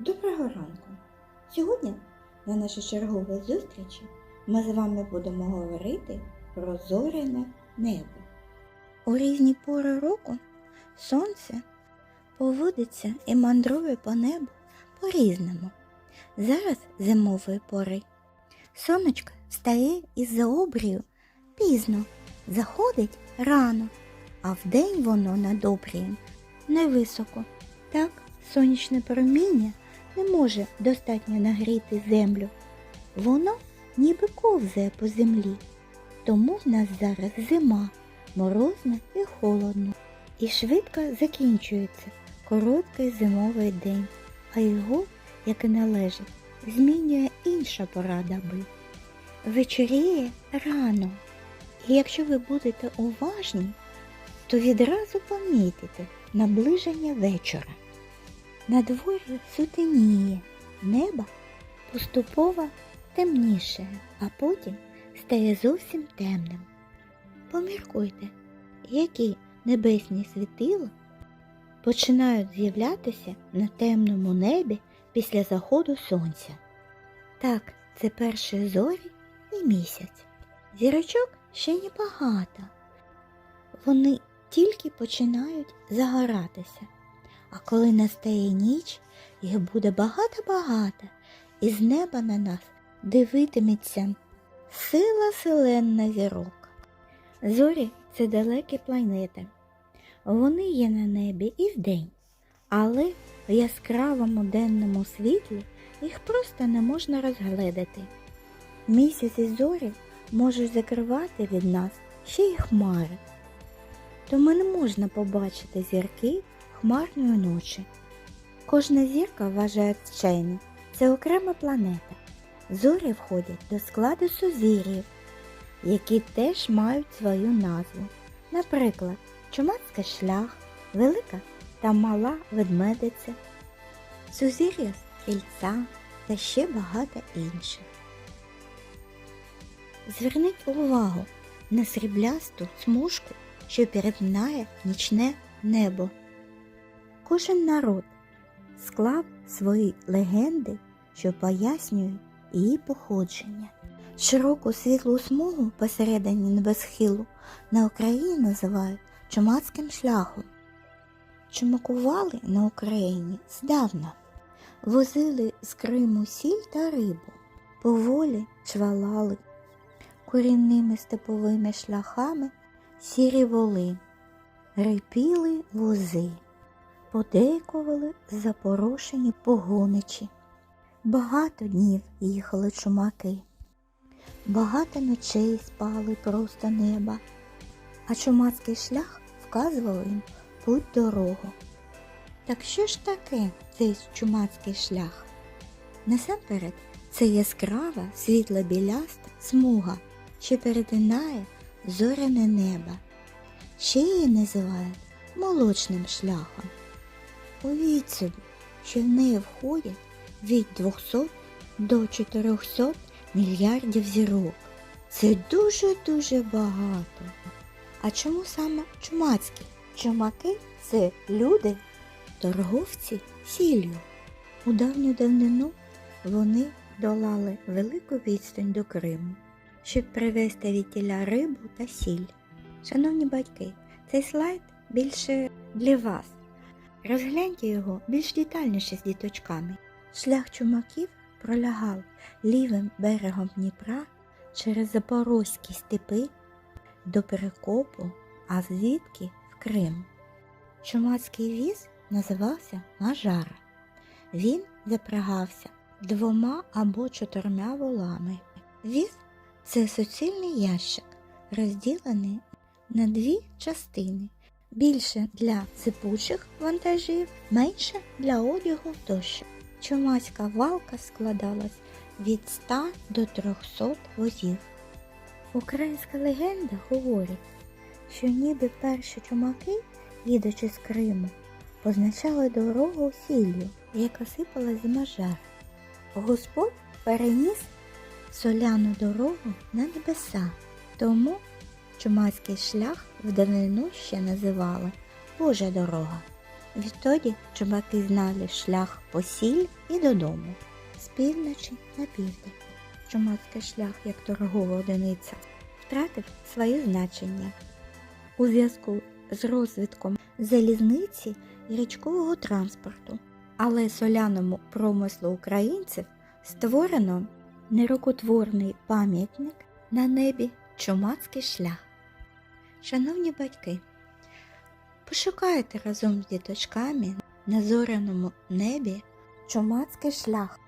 Доброго ранку! Сьогодні на нашій черговій зустрічі ми з вами будемо говорити про зоряне небо. У різні пори року сонце поводиться і мандрує по небу по-різному. Зараз зимової пори. Сонечко встає із-за обрію пізно, заходить рано, а вдень воно над обрієм невисоко. Так, сонячне проміння не може достатньо нагріти землю. Воно ніби ковзає по землі. Тому в нас зараз зима, морозна і холодно. І швидко закінчується короткий зимовий день, а його, як і належить, змінює інша пора доби. Вечоріє рано. І якщо ви будете уважні, то відразу помітите наближення вечора. На дворі сутеніє, небо поступово темніше, а потім стає зовсім темним. Поміркуйте, які небесні світила починають з'являтися на темному небі після заходу сонця. Так, це перші зорі і місяць. Зірочок ще небагато. Вони тільки починають загоратися. А коли настає ніч, їх буде багато-багато, і з неба на нас дивитиметься сила селенна зірок. Зорі це далекі планети. Вони є на небі і вдень, але в яскравому денному світлі їх просто не можна розгледати. Місяць і зорі можуть закривати від нас ще й хмари. Тому не можна побачити зірки хмарної ночі. Кожна зірка вважає вчені, це окрема планета. Зорі входять до складу сузір'їв, які теж мають свою назву. Наприклад, Чумацький шлях, велика та мала ведмедиця, сузір'я стрільця та ще багато інших. Зверніть увагу на сріблясту смужку, що перетинає нічне небо. Кожен народ склав свої легенди, що пояснюють її походження. Широку світлу смугу посередині небосхилу на Україні називають чумацьким шляхом. Чумакували на Україні здавна, возили з Криму сіль та рибу, поволі чвалали корінними степовими шляхами сірі воли, рипіли вози, подейкували запорошені погоничі. Багато днів їхали чумаки, багато ночей спали просто неба, а чумацький шлях вказував їм путь дорогу. Так що ж таке цей чумацький шлях? Насамперед, це яскрава світла біляста смуга, що перетинає зоряне небо. Ще її називають молочним шляхом. Уявіть що в неї входять від 200 до 400 мільярдів зірок. Це дуже-дуже багато. А чому саме чумацькі? Чумаки це люди, торговці сіллю. У давню давнину вони долали велику відстань до Криму, щоб привезти від тіля рибу та сіль. Шановні батьки, цей слайд більше для вас. Розгляньте його більш детальніше з діточками. Шлях чумаків пролягав лівим берегом Дніпра через Запорозькі степи до Перекопу, а звідки в Крим. Чумацький віз називався Мажара. Він запрягався двома або чотирма волами. Віз це суцільний ящик, розділений на дві частини. Більше для сипучих вантажів, менше для одягу тощо. Чумацька валка складалась від 100 до 300 возів. Українська легенда говорить, що ніби перші чумаки, їдучи з Криму, позначали дорогу сіллю, яка сипалась з мажар. Господь переніс соляну дорогу на небеса, тому чумацький шлях в давнину ще називали Божа дорога. Відтоді чубаки знали шлях по сіль і додому, з півночі на південь. Чумацький шлях як торгова одиниця втратив своє значення. У зв'язку з розвитком залізниці і річкового транспорту, але соляному промислу українців створено нерукотворний пам'ятник на небі Чумацький шлях. Шановні батьки, пошукайте разом з діточками на зоряному небі Чумацький шлях.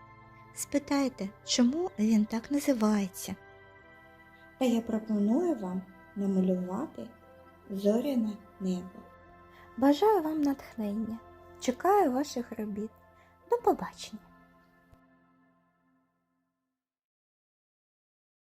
Спитайте, чому він так називається. Та я пропоную вам намалювати зоряне небо. Бажаю вам натхнення. Чекаю ваших робіт. До побачення!